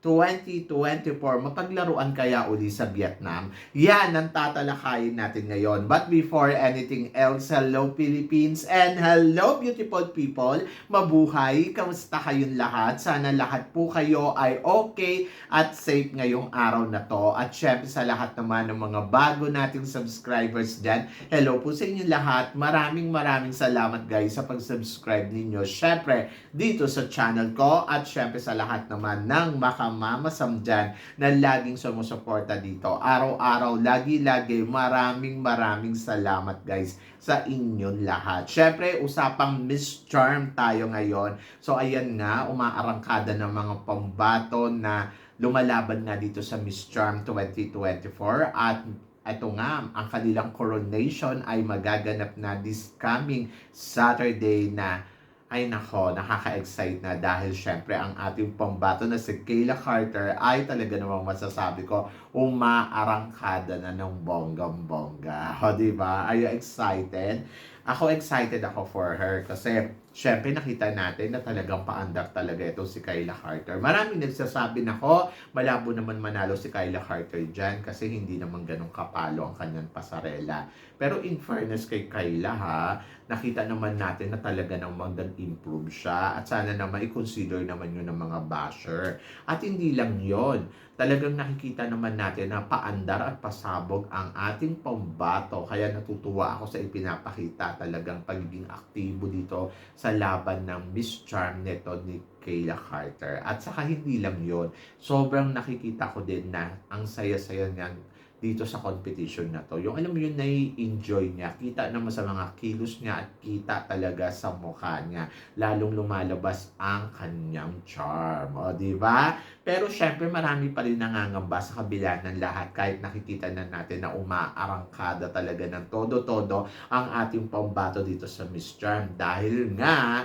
2024. Mapaglaruan kaya uli sa Vietnam? Yan ang tatalakayin natin ngayon. But before anything else, hello Philippines and hello beautiful people! Mabuhay! Kamusta kayong lahat? Sana lahat po kayo ay okay at safe ngayong araw na to. At syempre sa lahat naman ng mga bago nating subscribers dyan, hello po sa inyo lahat. Maraming maraming salamat guys sa pag-subscribe ninyo. Syempre dito sa channel ko at syempre sa lahat naman ng makamamasam dyan na laging sumusuporta dito. Araw-araw, lagi-lagi, maraming maraming salamat guys sa inyong lahat. Syempre, usapang Miss Charm tayo ngayon. So ayan nga, umaarangkada ng mga pambato na lumalaban nga dito sa Miss Charm 2024 at ito nga, ang kanilang coronation ay magaganap na this coming Saturday na ay nako, nakaka-excite na dahil syempre ang ating pambato na si Kayla Carter ay talaga namang masasabi ko umaarangkada na ng bonggam-bongga. O, di ba? Are you excited? Ako excited ako for her kasi syempre nakita natin na talagang paandar talaga ito si Kyla Carter. Maraming nagsasabi na ko, malabo naman manalo si Kyla Carter dyan kasi hindi naman ganun kapalo ang kanyang pasarela. Pero in fairness kay Kyla ha, nakita naman natin na talaga namang nag-improve siya at sana naman i-consider naman yun ng mga basher. At hindi lang yon talagang nakikita naman natin na paandar at pasabog ang ating pambato. Kaya natutuwa ako sa ipinapakita talagang pagiging aktibo dito sa laban ng Miss Charm neto ni Kayla Carter. At saka hindi lang yon sobrang nakikita ko din na ang saya-saya niya dito sa competition na to. Yung alam mo yun, nai-enjoy niya. Kita naman sa mga kilos niya at kita talaga sa mukha niya. Lalong lumalabas ang kanyang charm. O, di ba? Pero syempre marami pa rin nangangamba sa kabila ng lahat kahit nakikita na natin na umaarangkada talaga ng todo-todo ang ating pambato dito sa Miss Charm. Dahil nga,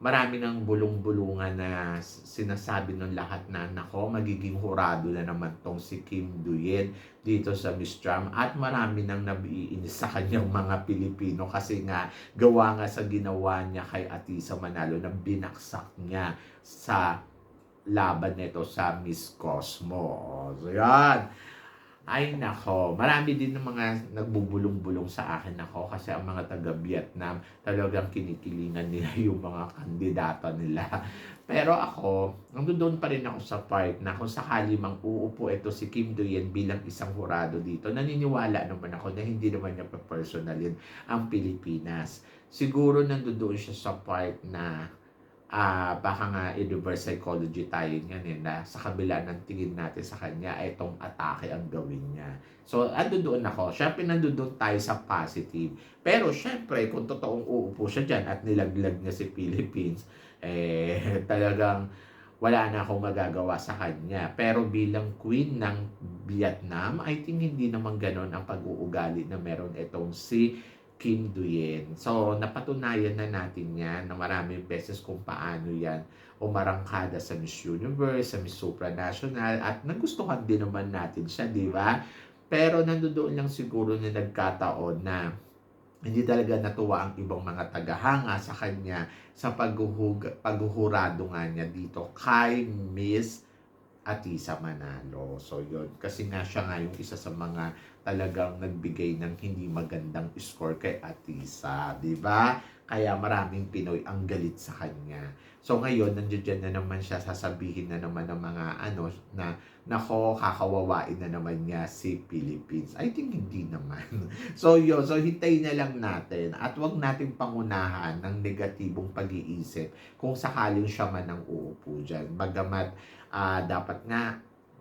marami ng bulong-bulungan na sinasabi ng lahat na nako magiging hurado na naman tong si Kim Duyen dito sa Miss Charm at marami nang nabiinis sa kanyang mga Pilipino kasi nga gawa nga sa ginawa niya kay Atisa Manalo na binaksak niya sa laban nito sa Miss Cosmo. So yan. Ay nako, marami din ng mga nagbubulong-bulong sa akin ako kasi ang mga taga-Vietnam talagang kinikilingan nila yung mga kandidato nila. Pero ako, nandoon pa rin ako sa part na kung sakali mang uupo ito si Kim Do-yen bilang isang hurado dito, naniniwala naman ako na hindi naman niya pa-personalin ang Pilipinas. Siguro nandoon siya sa part na ah baka nga i-reverse psychology tayo niyan eh, na sa kabila ng tingin natin sa kanya, itong atake ang gawin niya. So, ando doon ako. Siyempre, nandoon tayo sa positive. Pero, siyempre, kung totoong uupo siya dyan at nilaglag niya si Philippines, eh, talagang wala na akong magagawa sa kanya. Pero bilang queen ng Vietnam, I think hindi naman ganon ang pag-uugali na meron itong si Kim Duyen. So, napatunayan na natin yan na maraming beses kung paano yan umarangkada sa Miss Universe, sa Miss Supranational, at nagustuhan din naman natin siya, di ba? Pero nandoon lang siguro na nagkataon na hindi talaga natuwa ang ibang mga tagahanga sa kanya sa paghuhug, paghuhurado nga niya dito kay Miss Atisa Manalo. So, yun. Kasi nga siya nga yung isa sa mga talagang nagbigay ng hindi magandang score kay Atisa. di ba? Kaya maraming Pinoy ang galit sa kanya. So ngayon, nandiyan na naman siya, sasabihin na naman ng mga ano, na nako, kakawawain na naman niya si Philippines. I think hindi naman. so yun, so hintay na lang natin at wag nating pangunahan ng negatibong pag-iisip kung sakaling siya man ang uupo dyan. Bagamat uh, dapat nga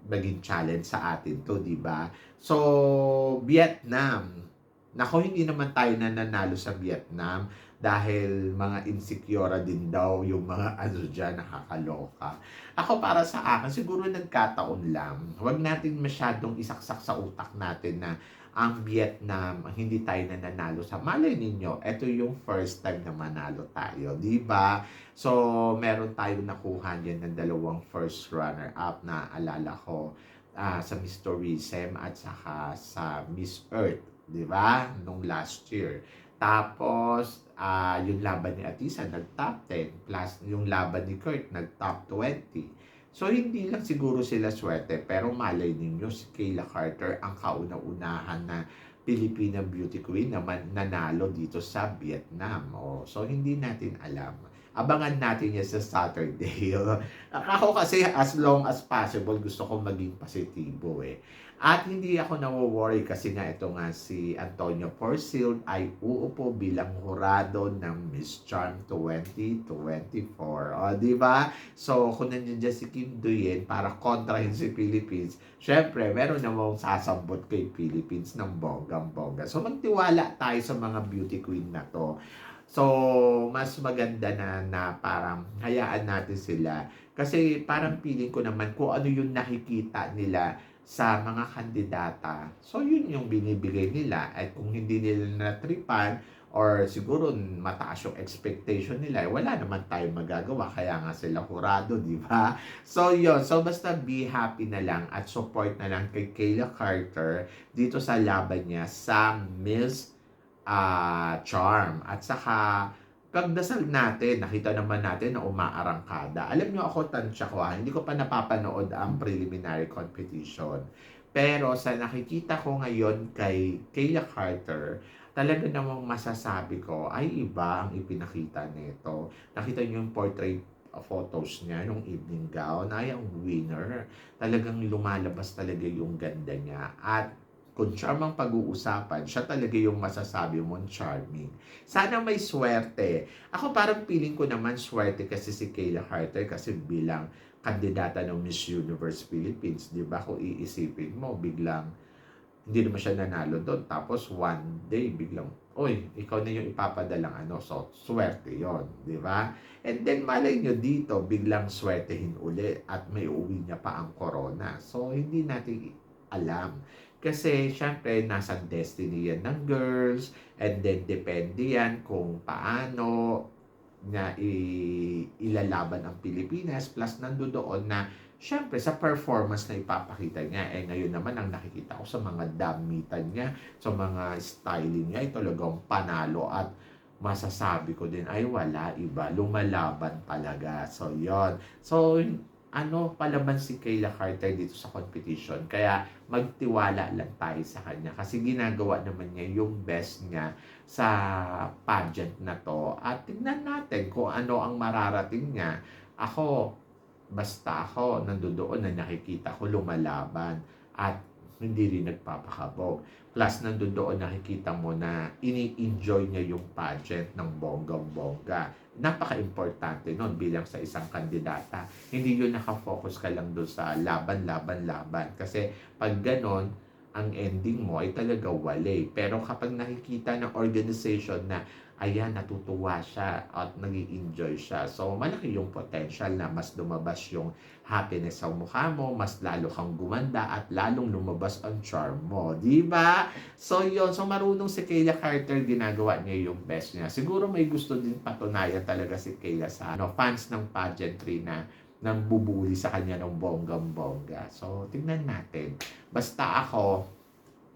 maging challenge sa atin to, di ba? So, Vietnam. Nako, hindi naman tayo nananalo sa Vietnam dahil mga insecure din daw yung mga ano dyan, nakakaloka. Ako para sa akin, siguro nagkataon lang. Huwag natin masyadong isaksak sa utak natin na ang Vietnam, hindi tayo nananalo sa malay ninyo. Ito yung first time na manalo tayo, di ba? So, meron tayo nakuha niyan ng dalawang first runner-up na alala ko ah, sa Miss Tourism at saka sa Miss Earth, di ba? Nung last year. Tapos, ah, yung laban ni Atisa nag-top 10 plus yung laban ni Kurt nag-top 20. So, hindi lang siguro sila swerte, pero malay ninyo si Kayla Carter ang kauna-unahan na Filipina beauty queen naman nanalo dito sa Vietnam. Oh, so, hindi natin alam. Abangan natin yan sa Saturday. Ako kasi as long as possible gusto ko maging positibo eh. At hindi ako nawo-worry kasi nga ito nga si Antonio Porcil ay uupo bilang hurado ng Miss Charm 2024. O, di ba? So, kung nandiyan dyan si Kim Duyen para kontrahin si Philippines, syempre, meron namang sasambot kay Philippines ng bonggang-bongga. So, magtiwala tayo sa mga beauty queen na to. So, mas maganda na, na parang hayaan natin sila. Kasi parang feeling ko naman kung ano yung nakikita nila sa mga kandidata. So, yun yung binibigay nila. At kung hindi nila natripan, or siguro mataas yung expectation nila, eh, wala naman tayong magagawa. Kaya nga sila kurado, di ba? So, yun. So, basta be happy na lang at support na lang kay Kayla Carter dito sa laban niya sa Miss ah, Charm. At saka, pagdasal natin, nakita naman natin na umaarangkada. Alam nyo ako, tansya ko ha, hindi ko pa napapanood ang preliminary competition. Pero sa nakikita ko ngayon kay Kayla Carter, talaga namang masasabi ko ay iba ang ipinakita nito. Nakita niyo yung portrait photos niya nung evening gown ay ang winner. Talagang lumalabas talaga yung ganda niya. At kung charm pag-uusapan, siya talaga yung masasabi mong charming. Sana may swerte. Ako parang feeling ko naman swerte kasi si Kayla Carter kasi bilang kandidata ng Miss Universe Philippines, di ba? Kung iisipin mo, biglang hindi naman siya nanalo doon. Tapos one day, biglang, oy, ikaw na yung ipapadalang ano. So, swerte yon di ba? And then, malay nyo dito, biglang swertehin uli at may uwi niya pa ang corona. So, hindi natin alam. Kasi, syempre, nasa destiny yan ng girls. And then, depende yan kung paano na i- ilalaban ang Pilipinas. Plus, nando doon na, syempre, sa performance na ipapakita niya. Eh, ngayon naman, ang nakikita ko sa mga damitan niya, sa mga styling niya, ay talagang panalo at masasabi ko din ay wala iba lumalaban talaga so yon so ano palaban si Kayla Carter dito sa competition. Kaya magtiwala lang tayo sa kanya kasi ginagawa naman niya yung best niya sa pageant na to. At tignan natin kung ano ang mararating niya. Ako, basta ako nandoon na nakikita ko lumalaban at hindi rin nagpapakabog. Plus, nandun doon nakikita mo na ini-enjoy niya yung pageant ng bonggang-bongga. Napaka-importante nun bilang sa isang kandidata. Hindi yun nakafocus ka lang doon sa laban, laban, laban. Kasi pag ganon, ang ending mo ay talaga wale. Pero kapag nakikita ng organization na ayan, natutuwa siya at nag enjoy siya. So, malaki yung potential na mas lumabas yung happiness sa mukha mo, mas lalo kang gumanda at lalong lumabas ang charm mo. Di ba? So, yun. So, marunong si Kayla Carter, ginagawa niya yung best niya. Siguro may gusto din patunayan talaga si Kayla sa ano, fans ng pageantry na nang bubuli sa kanya ng bonggang-bongga. So, tignan natin. Basta ako,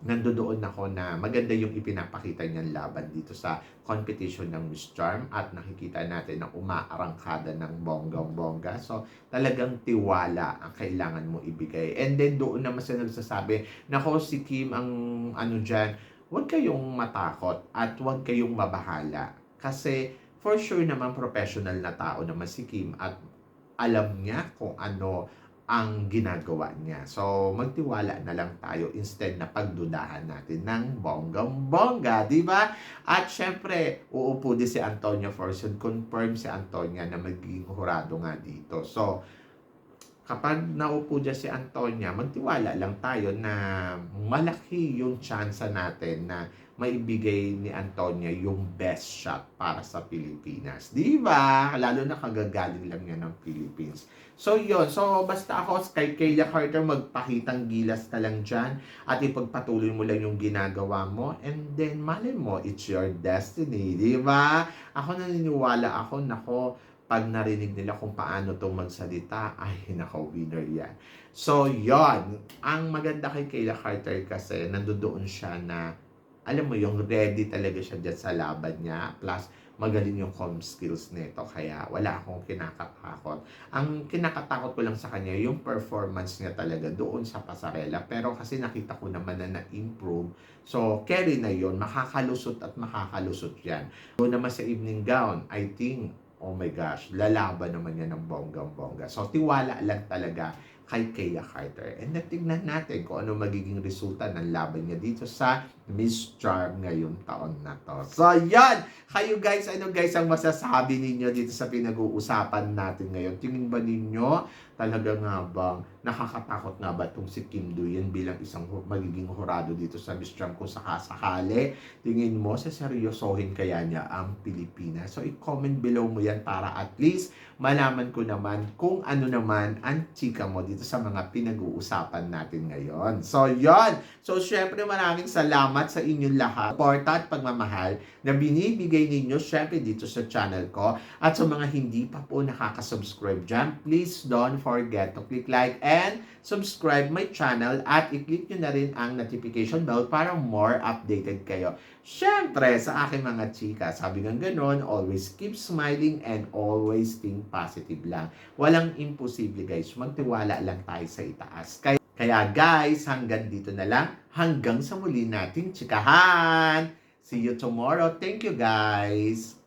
nandoon ako na maganda yung ipinapakita niyang laban dito sa competition ng Miss Charm at nakikita natin na umaarangkada ng bonggang-bongga. So, talagang tiwala ang kailangan mo ibigay. And then, doon naman siya nagsasabi, nako si Kim ang ano dyan, huwag kayong matakot at huwag kayong mabahala. Kasi, for sure naman professional na tao naman si Kim at alam niya kung ano ang ginagawa niya. So, magtiwala na lang tayo instead na pagdudahan natin ng bonggang-bongga, di ba? At syempre, uupo din si Antonio Forson. Confirm si Antonia na magiging hurado nga dito. So, kapag naupo dyan si Antonia, magtiwala lang tayo na malaki yung chance natin na maibigay ni Antonia yung best shot para sa Pilipinas. Di ba? Lalo na kagagaling lang yan ng Philippines. So, yun. So, basta ako kay Kayla Carter, magpakitang gilas ka lang dyan at ipagpatuloy mo lang yung ginagawa mo and then, malin mo, it's your destiny. Di ba? Ako naniniwala ako, nako, pag narinig nila kung paano to magsalita, ay, winner yan. So, yon Ang maganda kay Kayla Carter kasi, nandoon siya na, alam mo yung ready talaga siya dyan sa laban niya. Plus, magaling yung com skills nito. Kaya, wala akong kinakatakot. Ang kinakatakot ko lang sa kanya, yung performance niya talaga doon sa pasarela. Pero kasi nakita ko naman na na-improve. So, carry na yon Makakalusot at makakalusot yan. Doon naman sa evening gown, I think, oh my gosh, lalaban naman yan ng bonggang-bongga. So, tiwala lang talaga kay Kaya Carter. And natignan natin kung ano magiging resulta ng laban niya dito sa Miss Charm ngayong taon na to. So, yan! Kayo guys, ano guys ang masasabi ninyo dito sa pinag-uusapan natin ngayon? Tingin ba ninyo talaga nga bang nakakatakot nga ba itong si Kim Duyen bilang isang magiging hurado dito sa Miss Charm kung sakasakali? Tingin mo, sa seryosohin kaya niya ang Pilipinas? So, i-comment below mo yan para at least malaman ko naman kung ano naman ang chika mo dito sa mga pinag-uusapan natin ngayon. So, yon So, syempre maraming salamat sa inyong lahat. Suporta at pagmamahal na binibigay ninyo syempre dito sa channel ko. At sa mga hindi pa po nakaka-subscribe dyan, please don't forget to click like and subscribe my channel at i-click nyo na rin ang notification bell para more updated kayo. Syempre, sa aking mga chika, sabi ng ganon, always keep smiling and always think positive lang. Walang imposible guys, magtiwala lang tayo sa itaas. Kaya, kaya guys, hanggang dito na lang, hanggang sa muli nating chikahan. See you tomorrow. Thank you guys.